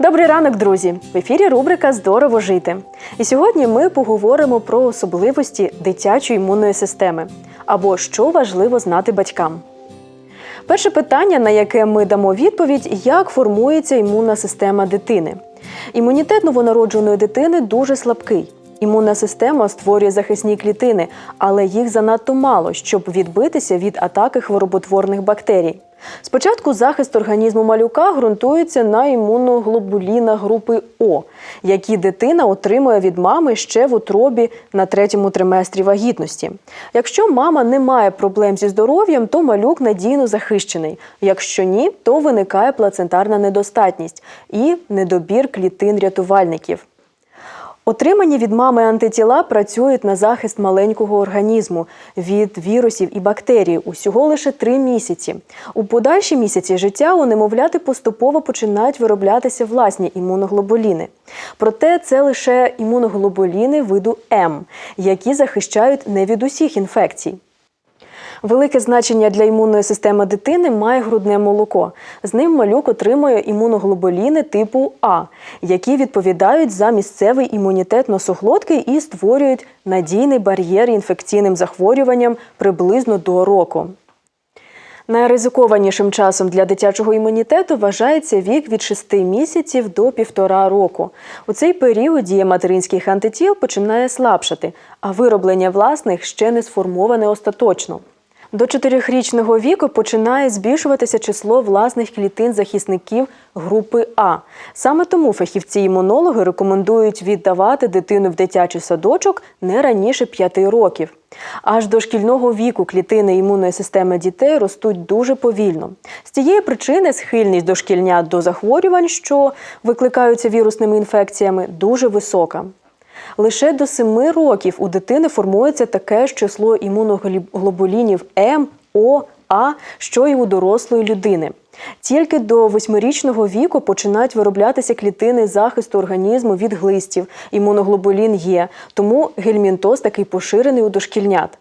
Добрий ранок, друзі! В ефірі рубрика Здорово жити. І сьогодні ми поговоримо про особливості дитячої імунної системи або що важливо знати батькам. Перше питання, на яке ми дамо відповідь, як формується імунна система дитини. Імунітет новонародженої дитини дуже слабкий. Імунна система створює захисні клітини, але їх занадто мало, щоб відбитися від атаки хвороботворних бактерій. Спочатку захист організму малюка ґрунтується на імуноглобулінах групи О, які дитина отримує від мами ще в утробі на третьому триместрі вагітності. Якщо мама не має проблем зі здоров'ям, то малюк надійно захищений. Якщо ні, то виникає плацентарна недостатність і недобір клітин рятувальників. Отримані від мами антитіла працюють на захист маленького організму від вірусів і бактерій усього лише три місяці. У подальші місяці життя у немовляти поступово починають вироблятися власні імуноглобуліни. Проте це лише імуноглобуліни виду М, які захищають не від усіх інфекцій. Велике значення для імунної системи дитини має грудне молоко. З ним малюк отримує імуноглобуліни типу А, які відповідають за місцевий імунітет носоглотки і створюють надійний бар'єр інфекційним захворюванням приблизно до року. Найризикованішим часом для дитячого імунітету вважається вік від 6 місяців до півтора року. У цей період дія материнських антитіл починає слабшати, а вироблення власних ще не сформоване остаточно. До чотирьохрічного віку починає збільшуватися число власних клітин захисників групи А. Саме тому фахівці-імунологи рекомендують віддавати дитину в дитячий садочок не раніше 5 років. Аж до шкільного віку клітини імунної системи дітей ростуть дуже повільно. З цієї причини схильність дошкільнят до захворювань, що викликаються вірусними інфекціями, дуже висока. Лише до 7 років у дитини формується таке ж число імуноглобулінів М, О, А, що і у дорослої людини. Тільки до восьмирічного віку починають вироблятися клітини захисту організму від глистів. Імуноглобулін є, тому гельмінтоз такий поширений у дошкільнят.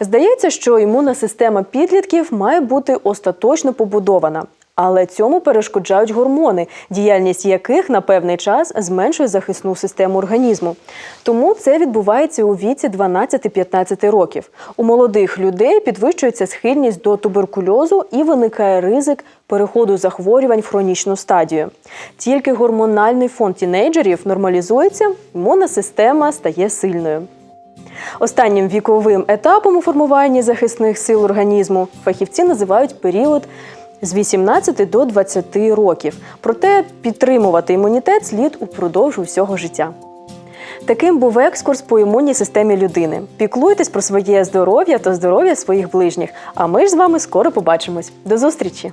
Здається, що імунна система підлітків має бути остаточно побудована. Але цьому перешкоджають гормони, діяльність яких на певний час зменшує захисну систему організму. Тому це відбувається у віці 12-15 років. У молодих людей підвищується схильність до туберкульозу і виникає ризик переходу захворювань в хронічну стадію. Тільки гормональний фон тінейджерів нормалізується, імунна система стає сильною. Останнім віковим етапом у формуванні захисних сил організму фахівці називають період з 18 до 20 років. Проте підтримувати імунітет слід упродовж усього життя. Таким був екскурс по імунній системі людини. Піклуйтесь про своє здоров'я та здоров'я своїх ближніх. А ми ж з вами скоро побачимось. До зустрічі!